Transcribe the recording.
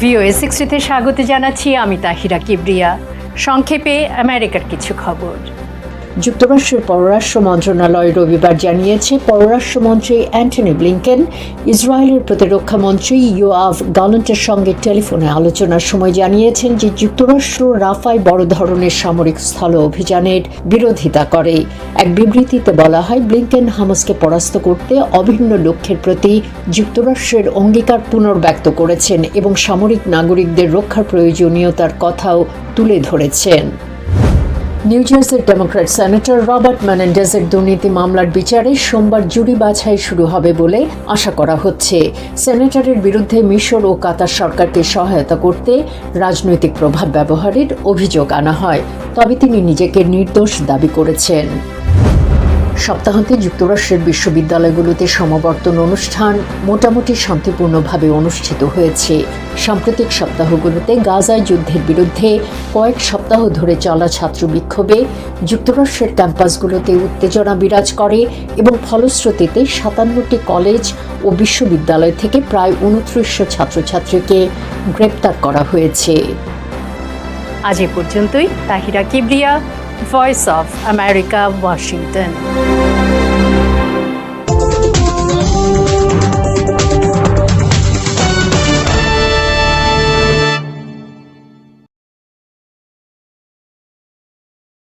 VOA সিক্সটিতে স্বাগত জানাচ্ছি আমি তাহিরা কিবরিয়া। সংক্ষেপে আমেরিকার কিছু খবর। যুক্তরাষ্ট্রের পররাষ্ট্র মন্ত্রণালয় রবিবার জানিয়েছে পররাষ্ট্রমন্ত্রী অ্যান্টনি ব্লিংকেন, ইসরায়েলের প্রতিরক্ষা মন্ত্রী ইয়োআভ গালন্টের সঙ্গে টেলিফোনে আলোচনার সময় জানিয়েছেন যে যুক্তরাষ্ট্র রাফায় বড় ধরনের সামরিক স্থল অভিযানের বিরোধিতা করে। এক বিবৃতিতে বলা হয়, ব্লিংকেন হামাসকে পরাস্ত করতে অভিন্ন লক্ষ্যের প্রতি যুক্তরাষ্ট্রের অঙ্গীকার পুনর্ব্যক্ত করেছেন এবং সামরিক নাগরিকদের রক্ষার প্রয়োজনীয়তার কথাও তুলে ধরেছেন। নিউ জার্সির ডেমোক্র্যাট সেনেটর রবার্ট মেনেন্ডেজের দুর্নীতি মামলার বিচারে সোমবার জুরি বাছাই শুরু হবে বলে আশা করা হচ্ছে। সেনেটরের বিরুদ্ধে মিশর ও কাতার সরকারকে সহায়তা করতে রাজনৈতিক প্রভাব ব্যবহারের অভিযোগ আনা হয়, তবে তিনি নিজেকে নির্দোষ দাবি করেছেন। সপ্তাহান্তে যুক্তরাষ্ট্রের বিশ্ববিদ্যালয়গুলোতে সমাবর্তন অনুষ্ঠান মোটামুটি শান্তিপূর্ণভাবে অনুষ্ঠিত হয়েছে। সাম্প্রতিক সপ্তাহগুলোতে গাজায় যুদ্ধের বিরুদ্ধে কয়েক সপ্তাহ ধরে চলা ছাত্র বিক্ষোভে যুক্তরাষ্ট্রের ক্যাম্পাসগুলোতে উত্তেজনা বিরাজ করে এবং ফলশ্রুতিতে সাতান্নটি কলেজ ও বিশ্ববিদ্যালয় থেকে প্রায় উনত্রিশশো ছাত্রছাত্রীকে গ্রেপ্তার করা হয়েছে। আজ এ পর্যন্তই। Tahira Kibria Voice of America, Washington.